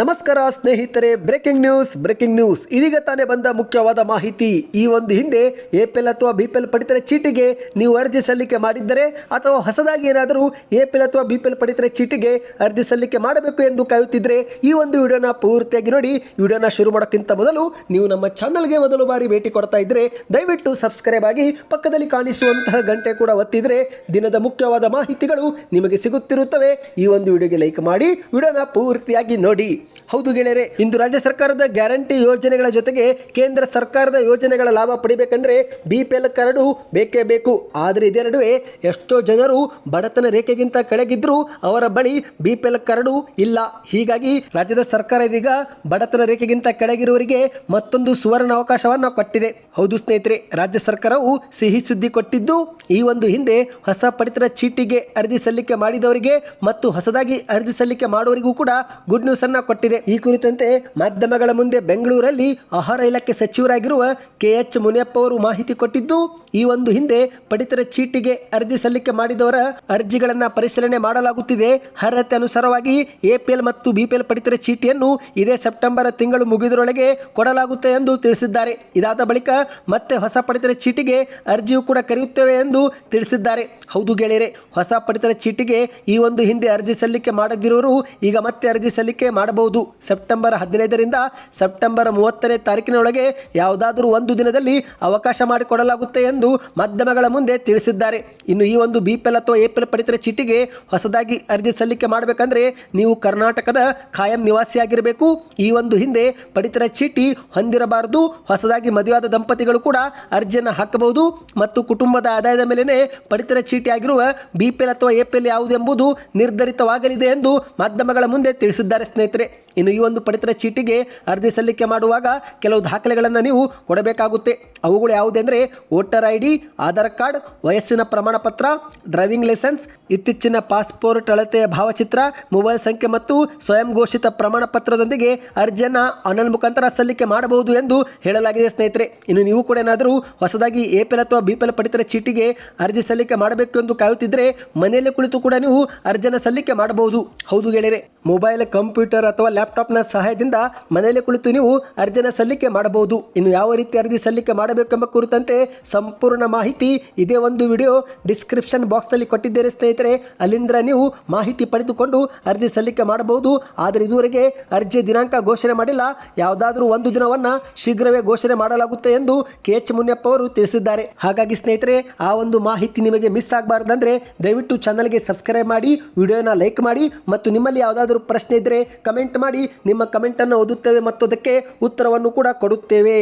ನಮಸ್ಕಾರ ಸ್ನೇಹಿತರೆ breaking news breaking news ಇದೀಗ ತಾನೇ ಬಂದ ಮುಖ್ಯವಾದ ಮಾಹಿತಿ. ಈ ಒಂದು ಹಿಂದೆ ಎಪಿಎಲ್ ಅಥವಾ ಬಿಪಿಎಲ್ ಪಡಿತರ ಚೀಟಿಗೆ ನೀವು ಅರ್ಜಿ ಸಲ್ಲಿಕೆ ಮಾಡಿದ್ದರೆ ಅಥವಾ ಹೊಸದಾಗಿ ಏನಾದರೂ ಎಪಿಎಲ್ ಅಥವಾ ಬಿಪಿಎಲ್ ಪಡಿತರ ಚೀಟಿಗೆ ಅರ್ಜಿ ಸಲ್ಲಿಕೆ ಮಾಡಬೇಕು ಎಂದು ಕಾಯುತ್ತಿದ್ದರೆ ಈ ಒಂದು ವಿಡಿಯೋನ ಪೂರ್ತಿಯಾಗಿ ನೋಡಿ. ವಿಡಿಯೋನ ಶುರು ಮಾಡೋಕ್ಕಿಂತ ಮೊದಲು ನೀವು ನಮ್ಮ ಚಾನಲ್ಗೆ ಮೊದಲು ಬಾರಿ ಭೇಟಿ ಕೊಡ್ತಾ ಇದ್ದರೆ ದಯವಿಟ್ಟು ಸಬ್ಸ್ಕ್ರೈಬ್ ಆಗಿ ಪಕ್ಕದಲ್ಲಿ ಕಾಣಿಸುವಂತಹ ಗಂಟೆ ಕೂಡ ಒತ್ತಿದರೆ ದಿನದ ಮುಖ್ಯವಾದ ಮಾಹಿತಿಗಳು ನಿಮಗೆ ಸಿಗುತ್ತಿರುತ್ತವೆ. ಈ ಒಂದು ವಿಡಿಯೋಗೆ ಲೈಕ್ ಮಾಡಿ. ವಿಡಿಯೋನ ಪೂರ್ತಿಯಾಗಿ ನೋಡಿ. ಹೌದು ಗೆಳೆಯರೆ, ಇಂದು ರಾಜ್ಯ ಸರ್ಕಾರದ ಗ್ಯಾರಂಟಿ ಯೋಜನೆಗಳ ಜೊತೆಗೆ ಕೇಂದ್ರ ಸರ್ಕಾರದ ಯೋಜನೆಗಳ ಲಾಭ ಪಡಿಬೇಕಂದ್ರೆ ಬಿ ಪಿ ಎಲ್ ಕಾರ್ಡು ಬೇಕೇ ಬೇಕು. ಆದರೆ ನಡುವೆ ಎಷ್ಟೋ ಜನರು ಬಡತನ ರೇಖೆಗಿಂತ ಕೆಳಗಿದ್ರು ಅವರ ಬಳಿ ಬಿ ಪಿ ಎಲ್ ಕಾರ್ಡು ಇಲ್ಲ. ಹೀಗಾಗಿ ರಾಜ್ಯದ ಸರ್ಕಾರ ಇದೀಗ ಬಡತನ ರೇಖೆಗಿಂತ ಕೆಳಗಿರುವವರಿಗೆ ಮತ್ತೊಂದು ಸುವರ್ಣ ಅವಕಾಶವನ್ನು ಕೊಟ್ಟಿದೆ. ಹೌದು ಸ್ನೇಹಿತರೆ, ರಾಜ್ಯ ಸರ್ಕಾರವು ಸಿಹಿ ಸುದ್ದಿ ಕೊಟ್ಟಿದ್ದು, ಈ ಒಂದು ಹಿಂದೆ ಹೊಸ ಪಡಿತರ ಚೀಟಿಗೆ ಅರ್ಜಿ ಸಲ್ಲಿಕೆ ಮಾಡಿದವರಿಗೆ ಮತ್ತು ಹೊಸದಾಗಿ ಅರ್ಜಿ ಸಲ್ಲಿಕೆ ಮಾಡುವವರಿಗೂ ಕೂಡ ಗುಡ್ ನ್ಯೂಸ್ ಅನ್ನ ಕೊಟ್ಟಿದೆ. ಈ ಕುರಿತಂತೆ ಮಾಧ್ಯಮಗಳ ಮುಂದೆ ಬೆಂಗಳೂರಲ್ಲಿ ಆಹಾರ ಇಲಾಖೆ ಸಚಿವರಾಗಿರುವ ಕೆಎಚ್ ಮುನಿಯಪ್ಪ ಅವರು ಮಾಹಿತಿ ಕೊಟ್ಟಿದ್ದು, ಈ ಒಂದು ಹಿಂದೆ ಪಡಿತರ ಚೀಟಿಗೆ ಅರ್ಜಿ ಸಲ್ಲಿಕೆ ಮಾಡಿದವರ ಅರ್ಜಿಗಳನ್ನ ಪರಿಶೀಲನೆ ಮಾಡಲಾಗುತ್ತಿದೆ. ಅರ್ಹತೆ ಅನುಸಾರವಾಗಿ ಎಪಿಎಲ್ ಮತ್ತು ಬಿಪಿಎಲ್ ಪಡಿತರ ಚೀಟಿಯನ್ನು ಇದೇ ಸೆಪ್ಟೆಂಬರ್ ತಿಂಗಳು ಮುಗಿದರೊಳಗೆ ಕೊಡಲಾಗುತ್ತೆ ಎಂದು ತಿಳಿಸಿದ್ದಾರೆ. ಇದಾದ ಬಳಿಕ ಮತ್ತೆ ಹೊಸ ಪಡಿತರ ಚೀಟಿಗೆ ಅರ್ಜಿಯು ಕೂಡ ಕರೆಯುತ್ತೇವೆ ಎಂದು ತಿಳಿಸಿದ್ದಾರೆ. ಹೌದು ಗೆಳೆಯರೆ, ಹೊಸ ಪಡಿತರ ಚೀಟಿಗೆ ಈ ಒಂದು ಹಿಂದೆ ಅರ್ಜಿ ಸಲ್ಲಿಕೆ ಮಾಡದಿರುವವರು ಈಗ ಮತ್ತೆ ಅರ್ಜಿ ಸಲ್ಲಿಕೆ ಮಾಡಬಹುದು ಸೆಪ್ಟೆಂಬರ್ ಹದಿನೈದರಿಂದ ಸೆಪ್ಟೆಂಬರ್ ಮೂವತ್ತನೇ ತಾರೀಕಿನೊಳಗೆ ಯಾವುದಾದರೂ ಒಂದು ದಿನದಲ್ಲಿ ಅವಕಾಶ ಮಾಡಿಕೊಡಲಾಗುತ್ತೆ ಎಂದು ಮಾಧ್ಯಮಗಳ ಮುಂದೆ ತಿಳಿಸಿದ್ದಾರೆ. ಇನ್ನು ಈ ಒಂದು ಬಿ ಪಿ ಎಲ್ ಅಥವಾ ಎ ಪಿ ಪಡಿತರ ಚೀಟಿಗೆ ಹೊಸದಾಗಿ ಅರ್ಜಿ ಸಲ್ಲಿಕೆ ಮಾಡಬೇಕಂದ್ರೆ ನೀವು ಕರ್ನಾಟಕದ ಖಾಯಂ ನಿವಾಸಿಯಾಗಿರಬೇಕು. ಈ ಒಂದು ಹಿಂದೆ ಪಡಿತರ ಚೀಟಿ ಹೊಂದಿರಬಾರದು. ಹೊಸದಾಗಿ ಮದುವೆಯಾದ ದಂಪತಿಗಳು ಕೂಡ ಅರ್ಜಿಯನ್ನು ಹಾಕಬಹುದು. ಮತ್ತು ಕುಟುಂಬದ ಆದಾಯದ ಮೇಲೆಯೇ ಪಡಿತರ ಚೀಟಿ ಆಗಿರುವ ಬಿ ಅಥವಾ ಎ ಪಿ ಯಾವುದು ಎಂಬುದು ನಿರ್ಧರಿತವಾಗಲಿದೆ ಎಂದು ಮಾಧ್ಯಮಗಳ ಮುಂದೆ ತಿಳಿಸಿದ್ದಾರೆ ಸ್ನೇಹಿತರೆ. que ಇನ್ನು ಈ ಒಂದು ಪಡಿತರ ಚೀಟಿಗೆ ಅರ್ಜಿ ಸಲ್ಲಿಕೆ ಮಾಡುವಾಗ ಕೆಲವು ದಾಖಲೆಗಳನ್ನು ನೀವು ಕೊಡಬೇಕಾಗುತ್ತೆ. ಅವುಗಳು ಯಾವುದೆಂದರೆ voter I D Aadhaar card, ವಯಸ್ಸಿನ ಪ್ರಮಾಣ ಪತ್ರ ಡ್ರೈವಿಂಗ್ ಲೈಸೆನ್ಸ್, ಇತ್ತೀಚಿನ ಪಾಸ್ಪೋರ್ಟ್ ಅಳತೆಯ ಭಾವಚಿತ್ರ, ಮೊಬೈಲ್ ಸಂಖ್ಯೆ ಮತ್ತು ಸ್ವಯಂ ಘೋಷಿತ ಪ್ರಮಾಣ ಪತ್ರದೊಂದಿಗೆ ಅರ್ಜಿಯನ್ನು ಆನ್ಲೈನ್ ಮುಖಾಂತರ ಸಲ್ಲಿಕೆ ಮಾಡಬಹುದು ಎಂದು ಹೇಳಲಾಗಿದೆ ಸ್ನೇಹಿತರೆ. ಇನ್ನು ನೀವು ಕೂಡ ಏನಾದರೂ ಹೊಸದಾಗಿ ಎ ಪಿ ಎಲ್ ಅಥವಾ ಬಿ ಪಿ ಎಲ್ ಪಡಿತರ ಚೀಟಿಗೆ ಅರ್ಜಿ ಸಲ್ಲಿಕೆ ಮಾಡಬೇಕು ಎಂದು ಕಾಯುತ್ತಿದ್ದರೆ ಮನೆಯಲ್ಲೇ ಕುಳಿತು ಕೂಡ ನೀವು ಅರ್ಜಿಯನ್ನು ಸಲ್ಲಿಕೆ ಮಾಡಬಹುದು. ಹೌದು ಗೆಳೆಯರೆ, ಮೊಬೈಲ್, ಕಂಪ್ಯೂಟರ್ ಅಥವಾ ಲ್ಯಾಪ್ಟಾಪ್ನ ಸಹಾಯದಿಂದ ಮನೆಯಲ್ಲೇ ಕುಳಿತು ನೀವು ಅರ್ಜಿನ ಸಲ್ಲಿಕೆ ಮಾಡಬಹುದು. ಇನ್ನು ಯಾವ ರೀತಿ ಅರ್ಜಿ ಸಲ್ಲಿಕೆ ಮಾಡಬೇಕೆಂಬ ಕುರಿತಂತೆ ಸಂಪೂರ್ಣ ಮಾಹಿತಿ ಇದೇ ಒಂದು ವಿಡಿಯೋ ಡಿಸ್ಕ್ರಿಪ್ಷನ್ ಬಾಕ್ಸ್ನಲ್ಲಿ ಕೊಟ್ಟಿದ್ದೇನೆ ಸ್ನೇಹಿತರೆ. ಅಲ್ಲಿಂದ ನೀವು ಮಾಹಿತಿ ಪಡೆದುಕೊಂಡು ಅರ್ಜಿ ಸಲ್ಲಿಕೆ ಮಾಡಬಹುದು. ಆದರೆ ಇದುವರೆಗೆ ಅರ್ಜಿ ದಿನಾಂಕ ಘೋಷಣೆ ಮಾಡಿಲ್ಲ. ಯಾವುದಾದರೂ ಒಂದು ದಿನವನ್ನು ಶೀಘ್ರವೇ ಘೋಷಣೆ ಮಾಡಲಾಗುತ್ತೆ ಎಂದು ಕೆ ಎಚ್ ಮುನಿಯಪ್ಪ ಅವರು ತಿಳಿಸಿದ್ದಾರೆ. ಹಾಗಾಗಿ ಸ್ನೇಹಿತರೆ, ಆ ಒಂದು ಮಾಹಿತಿ ನಿಮಗೆ ಮಿಸ್ ಆಗಬಾರ್ದಂದ್ರೆ ದಯವಿಟ್ಟು ಚಾನಲ್ಗೆ ಸಬ್ಸ್ಕ್ರೈಬ್ ಮಾಡಿ, ವಿಡಿಯೋನ ಲೈಕ್ ಮಾಡಿ ಮತ್ತು ನಿಮ್ಮಲ್ಲಿ ಯಾವುದಾದ್ರೂ ಪ್ರಶ್ನೆ ಇದ್ದರೆ ಕಮೆಂಟ್ ಮಾಡಿ ನಿಮ್ಮ ಕಮೆಂಟನ್ನು ಓದುತ್ತೇವೆ ಮತ್ತು ಅದಕ್ಕೆ ಉತ್ತರವನ್ನು ಕೂಡ ಕೊಡುತ್ತೇವೆ.